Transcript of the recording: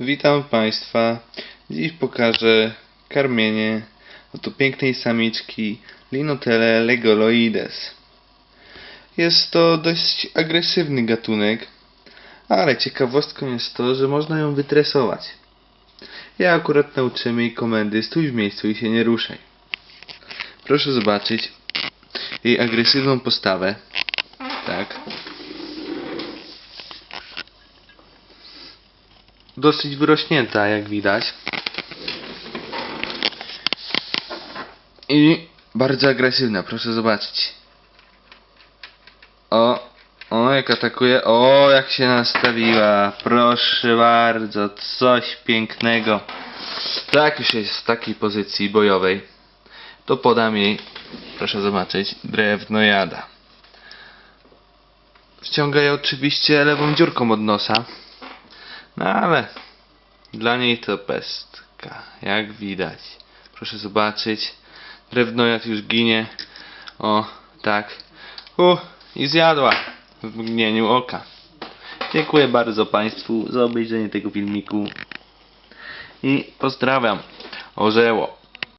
Witam Państwa. Dziś pokażę karmienie oto pięknej samiczki Linotele legoloides. Jest to dość agresywny gatunek, ale ciekawostką jest to, że można ją wytresować. Ja akurat nauczyłem jej komendy stój w miejscu i się nie ruszaj. Proszę zobaczyć jej agresywną postawę. Tak. Dosyć wyrośnięta, jak widać. I bardzo agresywna, proszę zobaczyć. O, o, jak atakuje. O, jak się nastawiła. Proszę bardzo, coś pięknego. Tak już jest w takiej pozycji bojowej. To podam jej, proszę zobaczyć, drewno jada. Wciąga je oczywiście lewą dziurką od nosa. No ale dla niej to pestka, jak widać. Proszę zobaczyć. Drewnojad już ginie. O, tak. U, i zjadła w mgnieniu oka. Dziękuję bardzo Państwu za obejrzenie tego filmiku. I pozdrawiam. Orzeło.